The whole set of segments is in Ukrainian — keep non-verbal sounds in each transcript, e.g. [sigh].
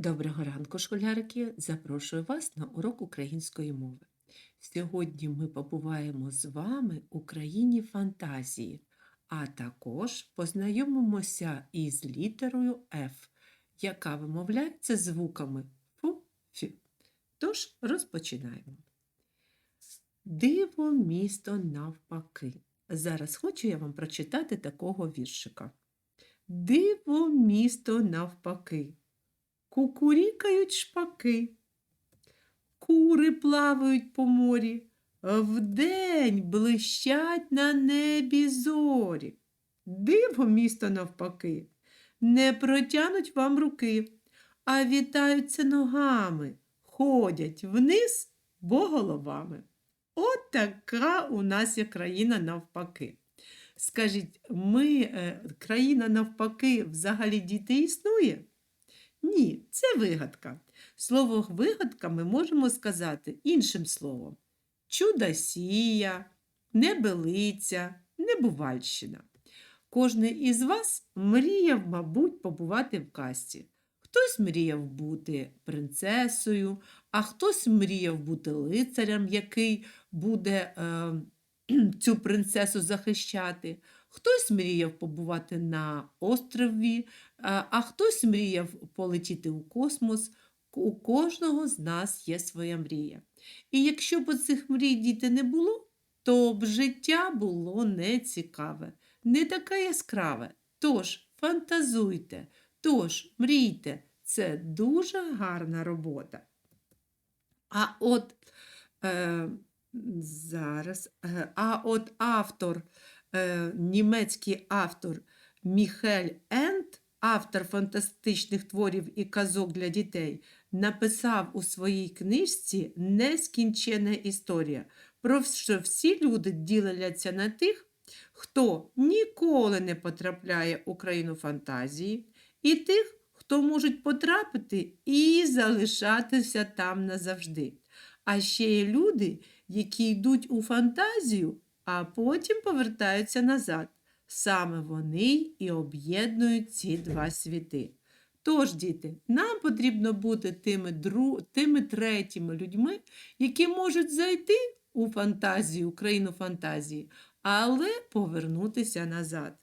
Доброго ранку, школярики! Запрошую вас на урок української мови. Сьогодні ми побуваємо з вами у країні фантазії, а також познайомимося із літерою F, яка вимовляється звуками фу фю. Тож розпочинаємо. Диво місто навпаки. Зараз хочу я вам прочитати такого віршика. Диво місто навпаки. Кукурікають шпаки, кури плавають по морі, вдень блищать на небі зорі. Диво місто навпаки, не протянуть вам руки, а вітаються ногами, ходять вниз, бо головами. От така у нас є країна навпаки. Скажіть, ми, е, країна навпаки, взагалі діти існує? Ні, це вигадка. Слово вигадка ми можемо сказати іншим словом: чудосія, небелиця, небувальщина. Кожний із вас мріяв, мабуть, побувати в казці. Хтось мріяв бути принцесою, а хтось мріяв бути лицарем, який буде е, [clears throat] цю принцесу захищати. Хтось мріяв побувати на острові, а а хтось мріяв полетіти у космос. У кожного з нас є своя мрія. І якщо б цих мрій діти не було, то б життя було нецікаве, не таке яскраве. Тож фантазуйте, тож мрійте, це дуже гарна робота. А от е, зараз, е, а от автор е, німецький автор Міхель Ент, автор фантастичних творів і казок для дітей, написав у своїй книжці Нескінчена історія, про що всі люди діляться на тих, хто ніколи не потрапляє у країну фантазії, і тих, хто можуть потрапити і залишатися там назавжди. А ще є люди, які йдуть у фантазію, а потім повертаються назад. Саме вони і об'єднують ці два світи. Тож, діти, нам потрібно бути тими, дру... тими третіми людьми, які можуть зайти у фантазію, країну фантазії, але повернутися назад.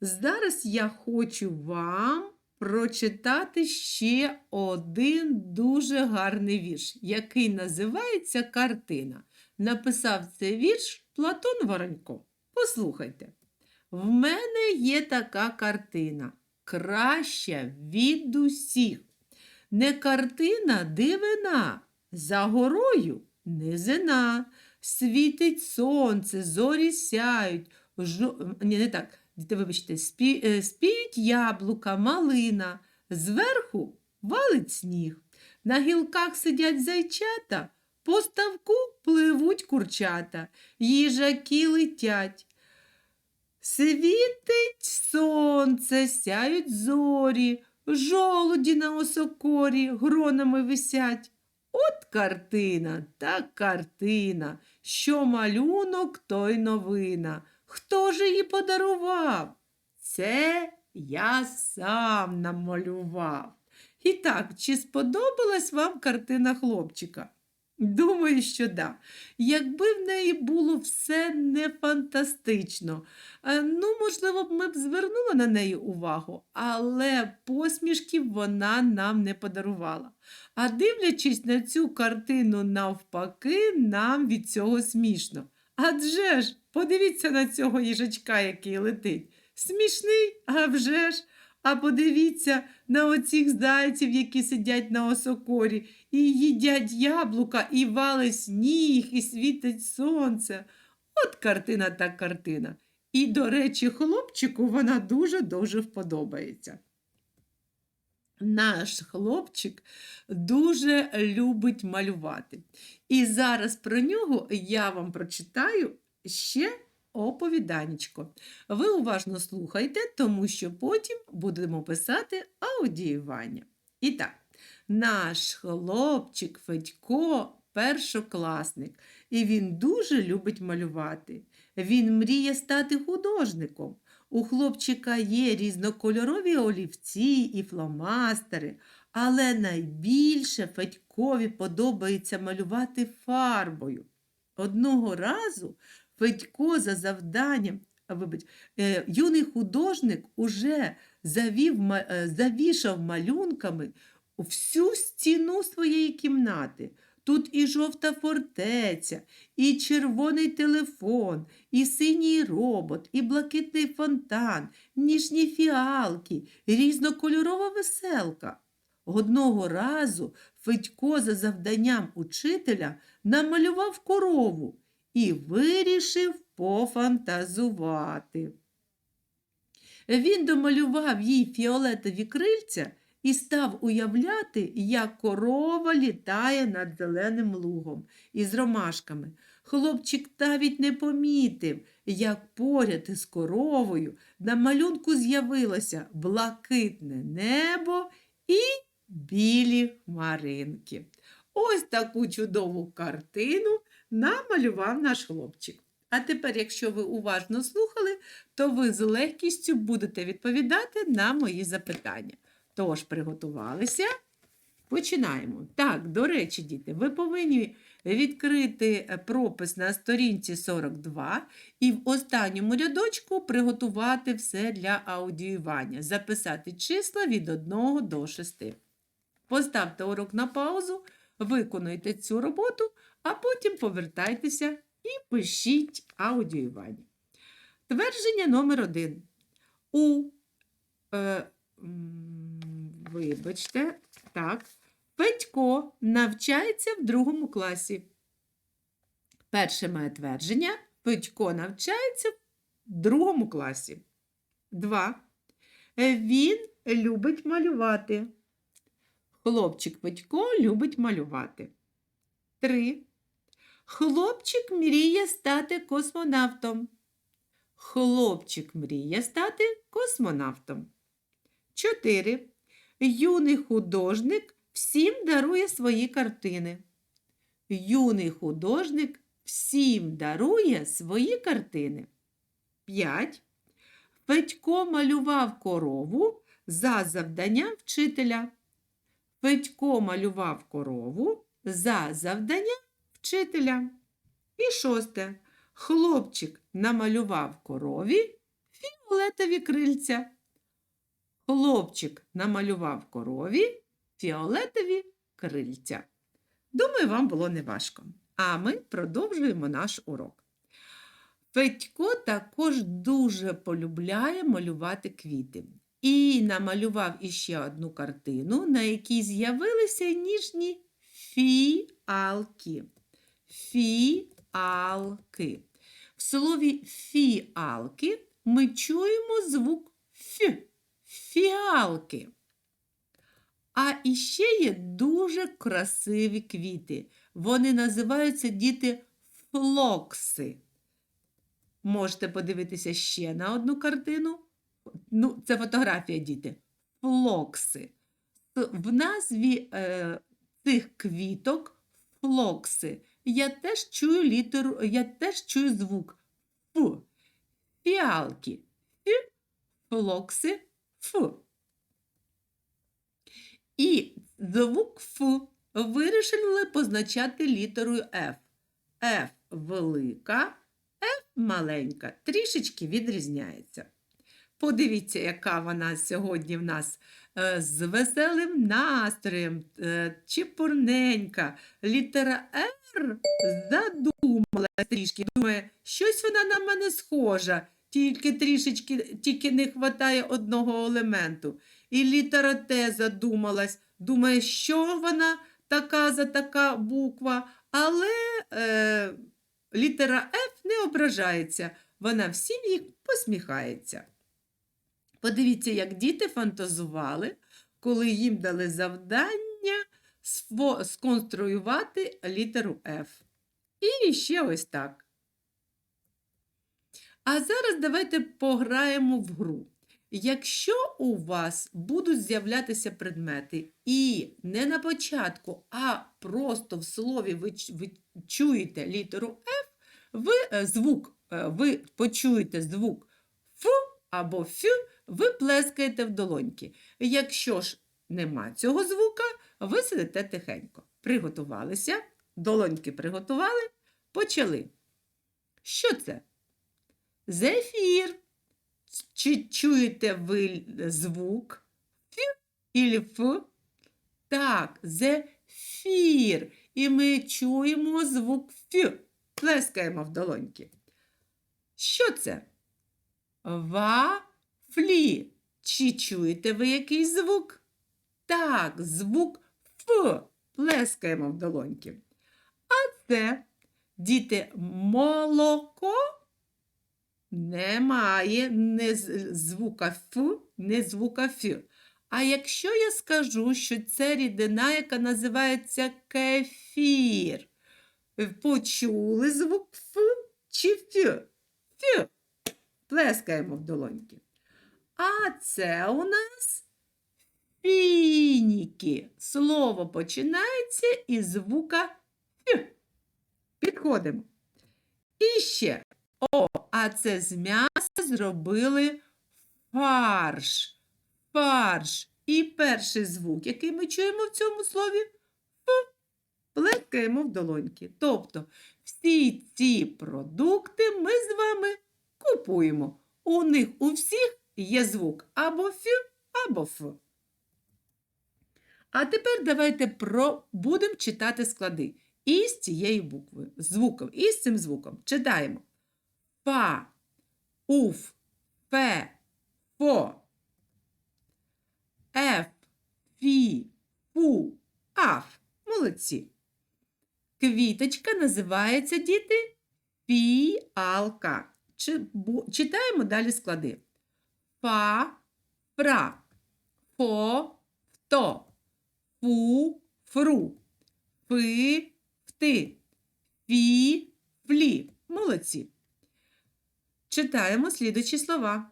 Зараз я хочу вам прочитати ще один дуже гарний вірш, який називається Картина. Написав цей вірш Платон Воронько. Послухайте. В мене є така картина, краща від усіх. Не картина дивина, за горою низина. Світить сонце, зорі сяють. Жо... Ні, не так. Вибачте, спі... е, спіють яблука, малина, зверху валить сніг. На гілках сидять зайчата, по ставку пливуть курчата, їжаки летять. Світить сонце, сяють зорі, жолуді на осокорі гронами висять. От картина та картина, що малюнок, той новина. Хто ж її подарував? Це я сам намалював. І так, чи сподобалась вам картина хлопчика? Думаю, що да. Якби в неї було все не фантастично, е, ну, можливо, б ми б звернули на неї увагу, але посмішків вона нам не подарувала. А дивлячись на цю картину навпаки, нам від цього смішно. Адже ж, подивіться на цього їжачка, який летить. Смішний, а вже ж. А подивіться на оцих зайців, які сидять на осокорі, і їдять яблука, і вали сніг, і світить сонце. От картина та картина. І, до речі, хлопчику вона дуже-дуже вподобається. Наш хлопчик дуже любить малювати. І зараз про нього я вам прочитаю ще оповіданечко. Ви уважно слухайте, тому що потім будемо писати аудіювання. І так, наш хлопчик Федько першокласник, і він дуже любить малювати. Він мріє стати художником. У хлопчика є різнокольорові олівці і фломастери, але найбільше Федькові подобається малювати фарбою. Одного разу Федько за завданням, вибач, е, юний художник уже завів, е, завішав малюнками всю стіну своєї кімнати. Тут і жовта фортеця, і червоний телефон, і синій робот, і блакитний фонтан, ніжні фіалки, різнокольорова веселка. Одного разу Федько за завданням учителя намалював корову і вирішив пофантазувати. Він домалював їй фіолетові крильця і став уявляти, як корова літає над зеленим лугом із ромашками. Хлопчик навіть не помітив, як поряд із коровою на малюнку з'явилося блакитне небо і білі хмаринки. Ось таку чудову картину намалював наш хлопчик. А тепер, якщо ви уважно слухали, то ви з легкістю будете відповідати на мої запитання. Тож, приготувалися. Починаємо. Так, до речі, діти, ви повинні відкрити пропис на сторінці 42 і в останньому рядочку приготувати все для аудіювання, записати числа від 1 до 6. Поставте урок на паузу, виконуйте цю роботу, а потім повертайтеся і пишіть аудіювання. Твердження номер один. У, е, вибачте, так, Петько навчається в другому класі. Перше моє твердження. Петько навчається в другому класі. Два. Він любить малювати. Хлопчик Петько любить малювати. Три. Хлопчик мріє стати космонавтом. Хлопчик мріє стати космонавтом. 4. Юний художник всім дарує свої картини. Юний художник всім дарує свої картини. 5. Федько малював корову за завданням вчителя. Федько малював корову за завданням вчителя. І шосте. Хлопчик намалював корові фіолетові крильця. Хлопчик намалював корові фіолетові крильця. Думаю, вам було неважко. А ми продовжуємо наш урок. Федько також дуже полюбляє малювати квіти. І намалював іще одну картину, на якій з'явилися ніжні фіалки. Фіалки. В слові фіалки ми чуємо звук ф. Фіалки. А іще є дуже красиві квіти. Вони називаються діти флокси. Можете подивитися ще на одну картину. Ну, це фотографія, діти. Флокси. В назві е, цих квіток флокси. Я теж чую літеру, я теж чую звук Ф. Фіалки. Ф. Флокси. Ф. І звук Ф вирішили позначати літерою F. F велика, F маленька, трішечки відрізняється. Подивіться, яка вона сьогодні в нас е, з веселим настроєм, е, чепурненька. Літера Р задумалась трішки. Думає, щось вона на мене схожа, тільки трішечки тільки не вистачає одного елементу. І літера Т задумалась, думає, що вона така за така буква, але е, літера Ф не ображається, вона всім їх посміхається. Подивіться, як діти фантазували, коли їм дали завдання сконструювати літеру F. І ще ось так. А зараз давайте пограємо в гру. Якщо у вас будуть з'являтися предмети, і не на початку, а просто в слові ви, ви чуєте літеру F, ви, е, звук, е, ви почуєте звук Ф, або фю ви плескаєте в долоньки. Якщо ж нема цього звука, ви сидите тихенько. Приготувалися, долоньки приготували, почали. Що це? Зефір. Чи чуєте ви звук фі і ф? Так, зефір. І ми чуємо звук фю. Плескаємо в долоньки. Що це? Вафлі. Чи чуєте ви який звук? Так, звук Ф. Плескаємо в долоньки. А це, діти, молоко немає не звука Ф, не звука Ф. А якщо я скажу, що це рідина, яка називається кефір, почули звук Ф чи Ф? Ф. Плескаємо в долоньки. А це у нас фініки. Слово починається із звука Ф. Підходимо. І ще. О, а це з м'яса зробили фарш. Фарш. І перший звук, який ми чуємо в цьому слові, Ф. Плескаємо в долоньки. Тобто всі ці продукти ми з вами купуємо. У них у всіх є звук або фю, або ф. А тепер давайте про... будемо читати склади із цією буквою, звуком, із цим звуком. Читаємо. Фа, уф, фе, фо, еф, фі, фу, аф. Молодці. Квіточка називається діти фіалка. Читаємо далі склади. Фа, фра, фо, фто, фу, фру, фи, фти, фі, флі. Молодці. Читаємо слідучі слова.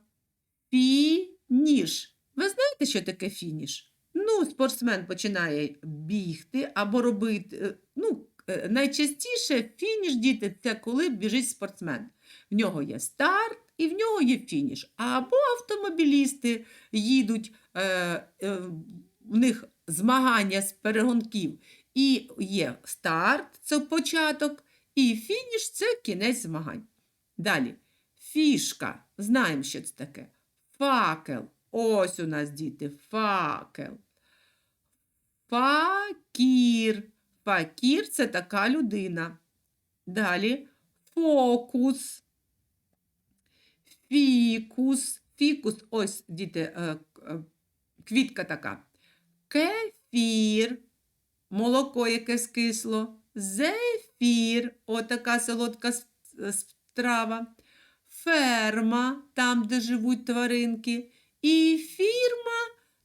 Фініш. Ви знаєте, що таке фініш? Ну, спортсмен починає бігти або робити. е, Ну, е, найчастіше фініш, діти, це коли біжить спортсмен. В нього є старт і в нього є фініш. Або автомобілісти їдуть, е, е, в них змагання з перегонків. І є старт це початок, і фініш це кінець змагань. Далі. Фішка. Знаємо, що це таке. Факел. Ось у нас діти, факел. Факір. Факір це така людина. Далі фокус. Фікус. Фікус, ось, діти, е, е, квітка така. Кефір. Молоко яке скисло. Зефір. Отака солодка е, страва. Ферма, там, де живуть тваринки. І фірма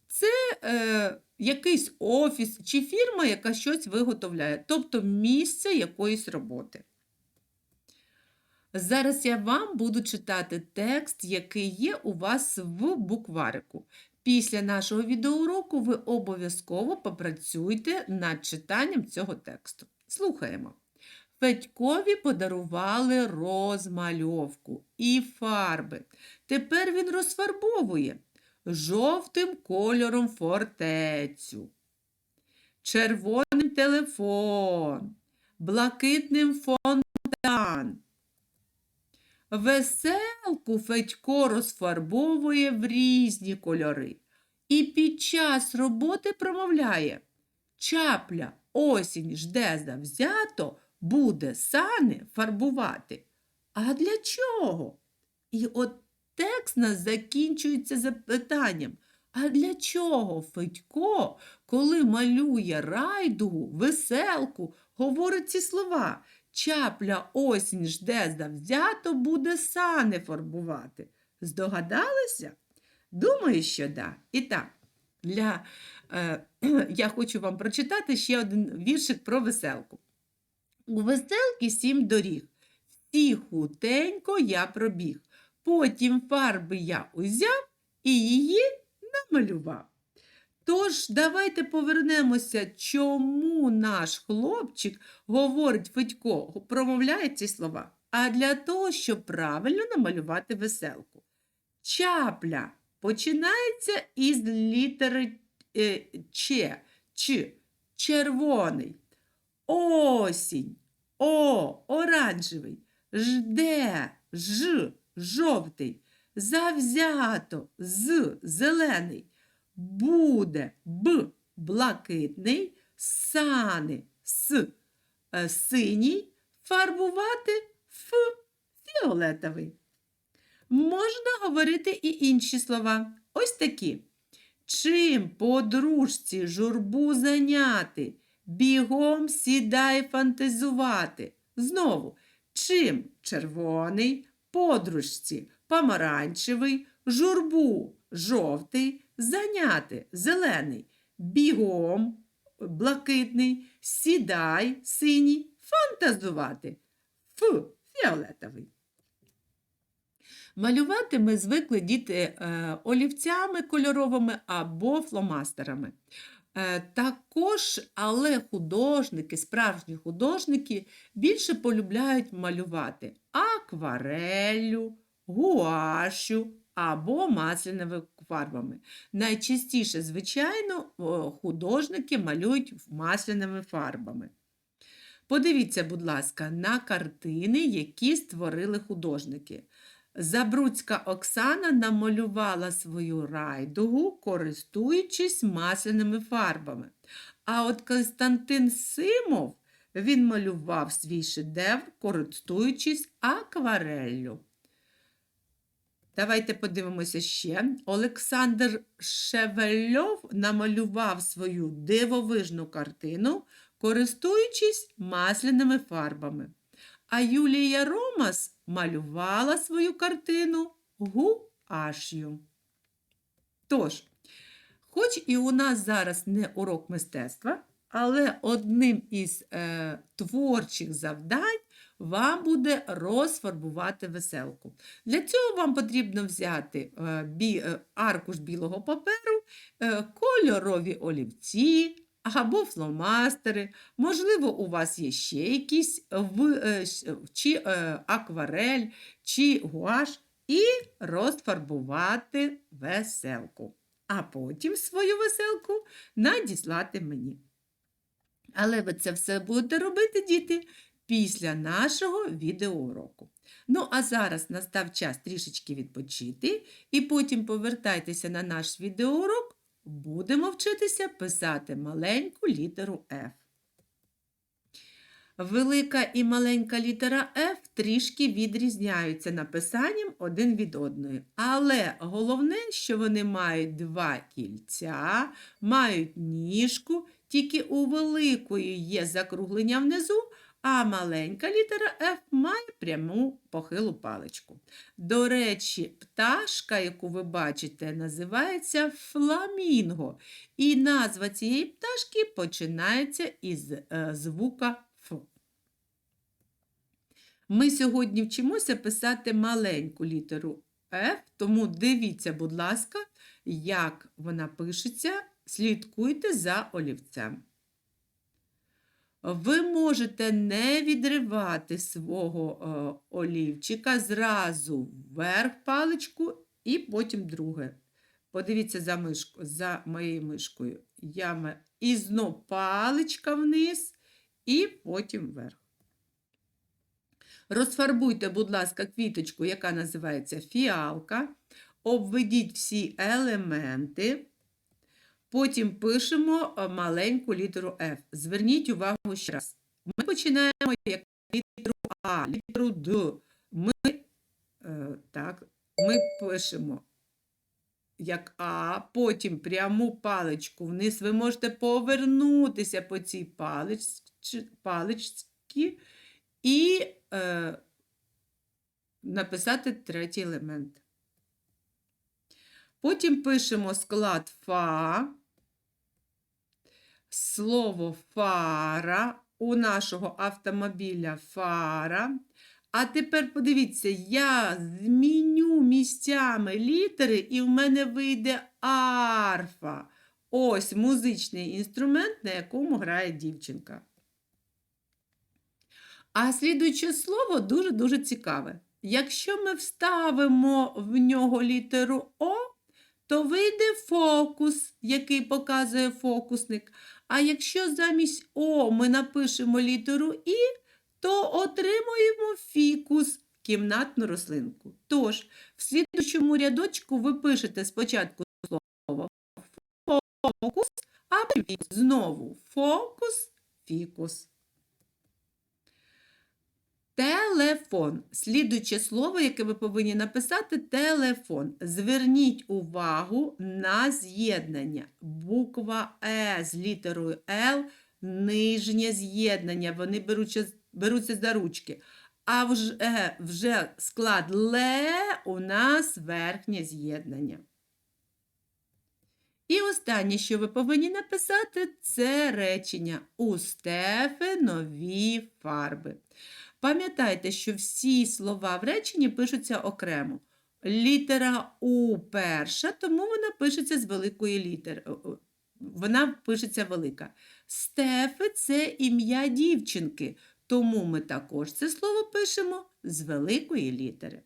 це е, якийсь офіс чи фірма, яка щось виготовляє, тобто місце якоїсь роботи. Зараз я вам буду читати текст, який є у вас в букварику. Після нашого відеоуроку ви обов'язково попрацюйте над читанням цього тексту. Слухаємо. Федькові подарували розмальовку і фарби. Тепер він розфарбовує жовтим кольором фортецю, червоним телефон, блакитним фонтан. Веселку Федько розфарбовує в різні кольори і під час роботи промовляє Чапля осінь жде завзято, буде сани фарбувати. А для чого? І от текст нас закінчується запитанням. А для чого Федько, коли малює райдугу, веселку, говорить ці слова? Чапля осінь жде завзято, буде сани фарбувати. Здогадалися? Думаю, що да. І так, для, е, [clears throat] я хочу вам прочитати ще один віршик про веселку. У веселки сім доріг. Всі хутенько я пробіг. Потім фарби я узяв і її намалював. Тож, давайте повернемося, чому наш хлопчик говорить Федько, промовляє ці слова. А для того, щоб правильно намалювати веселку. Чапля починається із літери е, Ч, Ч, червоний. Осінь, О, оранжевий, жде, ж, жовтий, завзято, з, зелений, буде, б, блакитний, сани, с, е, синій, фарбувати ф, фіолетовий. Можна говорити і інші слова. Ось такі. Чим подружці журбу зайняти, бігом сідай фантазувати. Знову, чим червоний, подружці помаранчевий, журбу жовтий, зайняти зелений, бігом блакитний, сідай синій, фантазувати. Ф фіолетовий. Малювати ми звикли діти е, олівцями кольоровими або фломастерами. Е, також, але художники, справжні художники більше полюбляють малювати аквареллю, гуашу або масляними фарбами. Найчастіше, звичайно, художники малюють масляними фарбами. Подивіться, будь ласка, на картини, які створили художники. Забруцька Оксана намалювала свою райдугу, користуючись масляними фарбами. А от Константин Симов він малював свій шедевр, користуючись аквареллю. Давайте подивимося ще. Олександр Шевельов намалював свою дивовижну картину, користуючись масляними фарбами. А Юлія Ромас малювала свою картину гуашю. Тож, хоч і у нас зараз не урок мистецтва, але одним із е, творчих завдань вам буде розфарбувати веселку. Для цього вам потрібно взяти е, е, аркуш білого паперу, е, кольорові олівці або фломастери. Можливо, у вас є ще якісь чи акварель, чи гуаш, і розфарбувати веселку. А потім свою веселку надіслати мені. Але ви це все будете робити, діти, після нашого відеоуроку. Ну, а зараз настав час трішечки відпочити, і потім повертайтеся на наш відеоурок, будемо вчитися писати маленьку літеру F. Велика і маленька літера F трішки відрізняються написанням один від одної. Але головне, що вони мають два кільця, мають ніжку, тільки у великої є закруглення внизу, а маленька літера F має пряму похилу паличку. До речі, пташка, яку ви бачите, називається фламінго. І назва цієї пташки починається із е, звука Ф. Ми сьогодні вчимося писати маленьку літеру F, тому дивіться, будь ласка, як вона пишеться, слідкуйте за олівцем. Ви можете не відривати свого е, олівчика зразу вверх паличку і потім друге. Подивіться за, мишку, за моєю мишкою. Я і знов паличка вниз, і потім вверх. Розфарбуйте, будь ласка, квіточку, яка називається фіалка. Обведіть всі елементи. Потім пишемо е, маленьку літеру F. Зверніть увагу ще раз. Ми починаємо як літеру А, літеру Д. Ми, е, так, ми пишемо як А, потім пряму паличку вниз. Ви можете повернутися по цій паличці, паличці і е, написати третій елемент. Потім пишемо склад фа, слово фара у нашого автомобіля фара. А тепер подивіться, я зміню місцями літери, і в мене вийде арфа. Ось музичний інструмент, на якому грає дівчинка. А слідуюче слово дуже-дуже цікаве. Якщо ми вставимо в нього літеру О, то вийде фокус, який показує фокусник. А якщо замість О ми напишемо літеру І, то отримуємо фікус, кімнатну рослинку. Тож, в слідуючому рядочку ви пишете спочатку слово фокус, а потім. Знову фокус, фікус. Телефон. Слідуюче слово, яке ви повинні написати телефон. Зверніть увагу на з'єднання. Буква Е з літерою Л нижнє з'єднання. Вони беруться, беруться за ручки. А вже, вже склад Ле у нас верхнє з'єднання. І останнє, що ви повинні написати, це речення У Стефи нові фарби. Пам'ятайте, що всі слова в реченні пишуться окремо. Літера У перша, тому вона пишеться з великої літери. о, о, Вона пишеться велика. Стефи це ім'я дівчинки, тому ми також це слово пишемо з великої літери.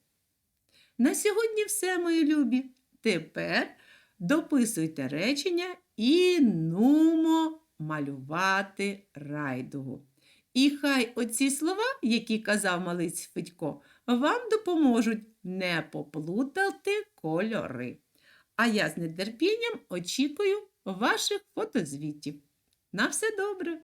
На сьогодні все, мої любі. Тепер дописуйте речення і нумо малювати райдугу. І хай оці слова, які казав малиць Федько, вам допоможуть не поплутати кольори. А я з нетерпінням очікую ваших фотозвітів. На все добре!